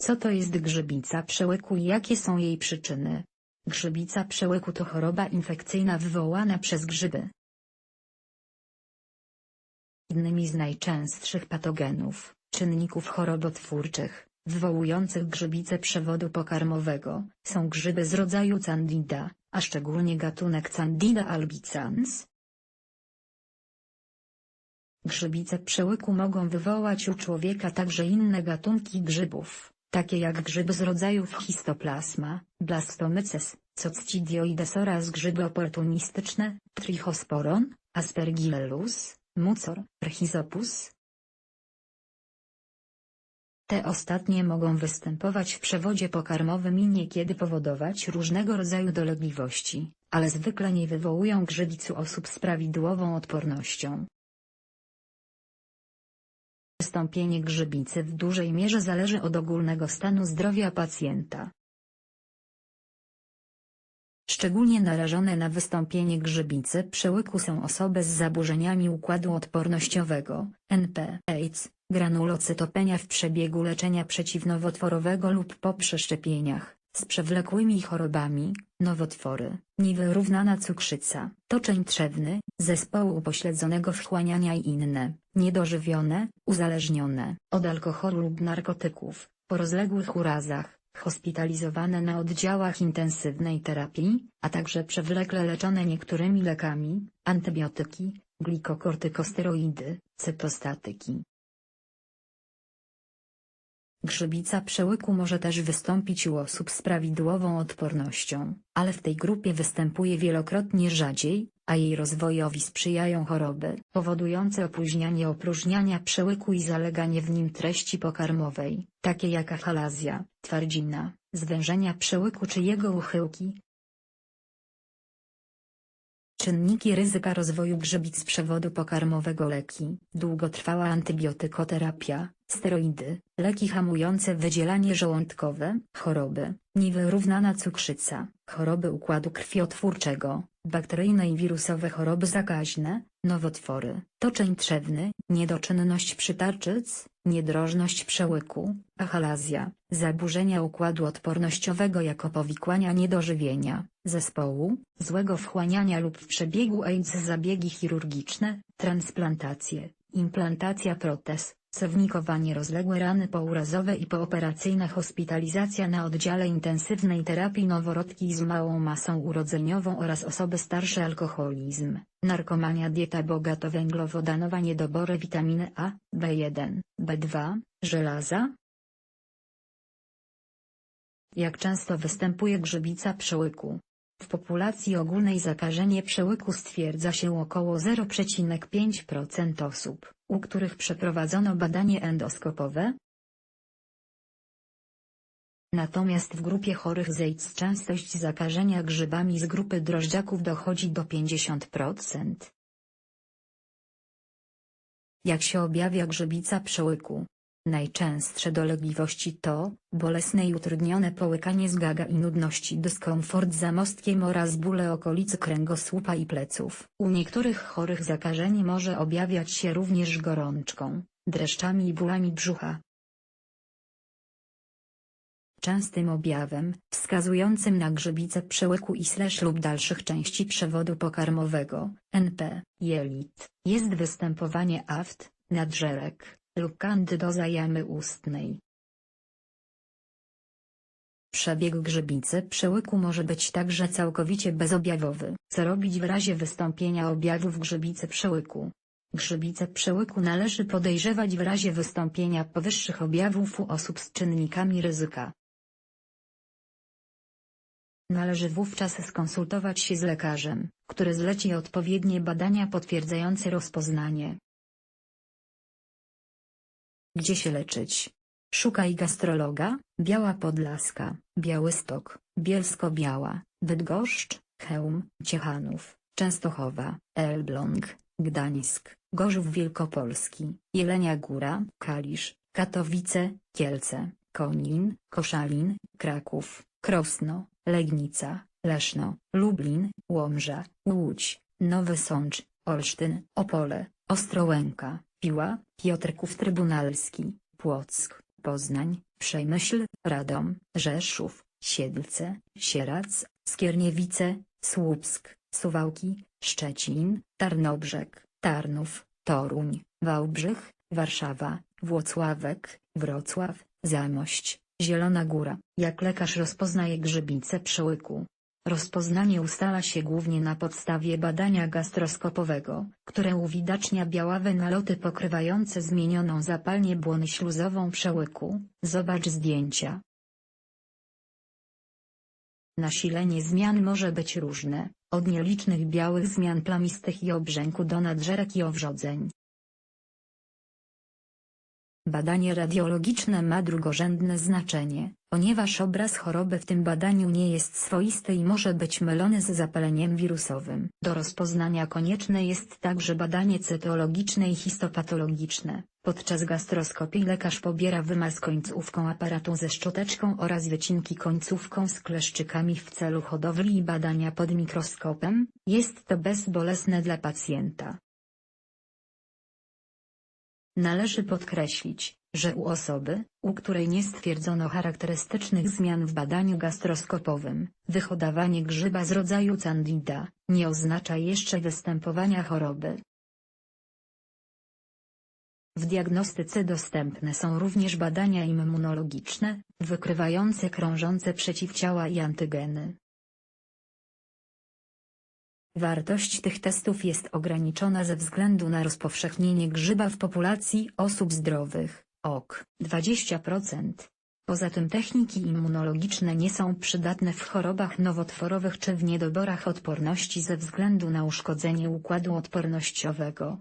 Co to jest grzybica przełyku i jakie są jej przyczyny? Grzybica przełyku to choroba infekcyjna wywołana przez grzyby. Jednymi z najczęstszych patogenów, czynników chorobotwórczych, wywołujących grzybicę przewodu pokarmowego, są grzyby z rodzaju Candida, a szczególnie gatunek Candida albicans. Grzybice przełyku mogą wywołać u człowieka także inne gatunki grzybów, takie jak grzyby z rodzajów Histoplasma, Blastomyces, Coccidioides oraz grzyby oportunistyczne, Trichosporon, Aspergillus, Mucor, Rhizopus. Te ostatnie mogą występować w przewodzie pokarmowym i niekiedy powodować różnego rodzaju dolegliwości, ale zwykle nie wywołują grzybic u osób z prawidłową odpornością. Wystąpienie grzybicy w dużej mierze zależy od ogólnego stanu zdrowia pacjenta. Szczególnie narażone na wystąpienie grzybicy przełyku są osoby z zaburzeniami układu odpornościowego, NP, AIDS, granulocytopenia w przebiegu leczenia przeciwnowotworowego lub po przeszczepieniach, z przewlekłymi chorobami, nowotwory, niewyrównana cukrzyca, toczeń trzewny, zespołu upośledzonego wchłaniania i inne, niedożywione, uzależnione od alkoholu lub narkotyków, po rozległych urazach, hospitalizowane na oddziałach intensywnej terapii, a także przewlekle leczone niektórymi lekami, antybiotyki, glikokortykosteroidy, cytostatyki. Grzybica przełyku może też wystąpić u osób z prawidłową odpornością, ale w tej grupie występuje wielokrotnie rzadziej, a jej rozwojowi sprzyjają choroby powodujące opóźnianie opróżniania przełyku i zaleganie w nim treści pokarmowej, takie jak achalazja, twardzina, zwężenia przełyku czy jego uchyłki. Czynniki ryzyka rozwoju grzybic przewodu pokarmowego leki, długotrwała antybiotykoterapia, steroidy, leki hamujące wydzielanie żołądkowe, choroby, niewyrównana cukrzyca, choroby układu krwiotwórczego, bakteryjne i wirusowe choroby zakaźne, nowotwory, toczeń trzewny, niedoczynność przytarczyc, niedrożność przełyku, achalazja, zaburzenia układu odpornościowego jako powikłania niedożywienia, zespołu, złego wchłaniania lub w przebiegu AIDS zabiegi chirurgiczne, transplantacje, implantacja protez, cewnikowanie rozległe rany pourazowe i pooperacyjna hospitalizacja na oddziale intensywnej terapii noworodki z małą masą urodzeniową oraz osoby starsze alkoholizm, narkomania dieta bogato-węglowodanowa niedobory witaminy A, B1, B2, żelaza, jak często występuje grzybica przełyku? W populacji ogólnej zakażenie przełyku stwierdza się około 0,5% osób, u których przeprowadzono badanie endoskopowe. Natomiast w grupie chorych z AIDS częstość zakażenia grzybami z grupy drożdżaków dochodzi do 50%. Jak się objawia grzybica przełyku? Najczęstsze dolegliwości to, bolesne i utrudnione połykanie z gaga i nudności dyskomfort za mostkiem oraz bóle okolicy kręgosłupa i pleców. U niektórych chorych zakażenie może objawiać się również gorączką, dreszczami i bólami brzucha. Częstym objawem, wskazującym na grzybicę przełyku i slash lub dalszych części przewodu pokarmowego, NP, jelit, jest występowanie aft, nadżerek, lub kandydoza jamy ustnej. Przebieg grzybicy przełyku może być także całkowicie bezobjawowy. Co robić w razie wystąpienia objawów grzybicy przełyku? Grzybicę przełyku należy podejrzewać w razie wystąpienia powyższych objawów u osób z czynnikami ryzyka. Należy wówczas skonsultować się z lekarzem, który zleci odpowiednie badania potwierdzające rozpoznanie. Gdzie się leczyć? Szukaj gastrologa, Biała Podlaska, Białystok, Bielsko-Biała, Bydgoszcz, Chełm, Ciechanów, Częstochowa, Elbląg, Gdańsk, Gorzów Wielkopolski, Jelenia Góra, Kalisz, Katowice, Kielce, Konin, Koszalin, Kraków, Krosno, Legnica, Leszno, Lublin, Łomża, Łódź, Nowy Sącz, Olsztyn, Opole, Ostrołęka, Piła, Piotrków Trybunalski, Płock, Poznań, Przemyśl, Radom, Rzeszów, Siedlce, Sierac, Skierniewice, Słupsk, Suwałki, Szczecin, Tarnobrzeg, Tarnów, Toruń, Wałbrzych, Warszawa, Włocławek, Wrocław, Zamość, Zielona Góra. Jak lekarz rozpoznaje grzybice przełyku? Rozpoznanie ustala się głównie na podstawie badania gastroskopowego, które uwidacznia białawe naloty pokrywające zmienioną zapalnię błony śluzową przełyku. Zobacz zdjęcia. Nasilenie zmian może być różne, od nielicznych białych zmian plamistych i obrzęku do nadżerek i owrzodzeń. Badanie radiologiczne ma drugorzędne znaczenie, ponieważ obraz choroby w tym badaniu nie jest swoisty i może być mylony z zapaleniem wirusowym. Do rozpoznania konieczne jest także badanie cytologiczne i histopatologiczne. Podczas gastroskopii lekarz pobiera wymaz końcówką aparatu ze szczoteczką oraz wycinki końcówką z kleszczykami w celu hodowli i badania pod mikroskopem. Jest to bezbolesne dla pacjenta. Należy podkreślić, że u osoby, u której nie stwierdzono charakterystycznych zmian w badaniu gastroskopowym, wyhodowanie grzyba z rodzaju candida, nie oznacza jeszcze występowania choroby. W diagnostyce dostępne są również badania immunologiczne, wykrywające krążące przeciwciała i antygeny. Wartość tych testów jest ograniczona ze względu na rozpowszechnienie grzyba w populacji osób zdrowych, ok. 20%. Poza tym techniki immunologiczne nie są przydatne w chorobach nowotworowych czy w niedoborach odporności ze względu na uszkodzenie układu odpornościowego.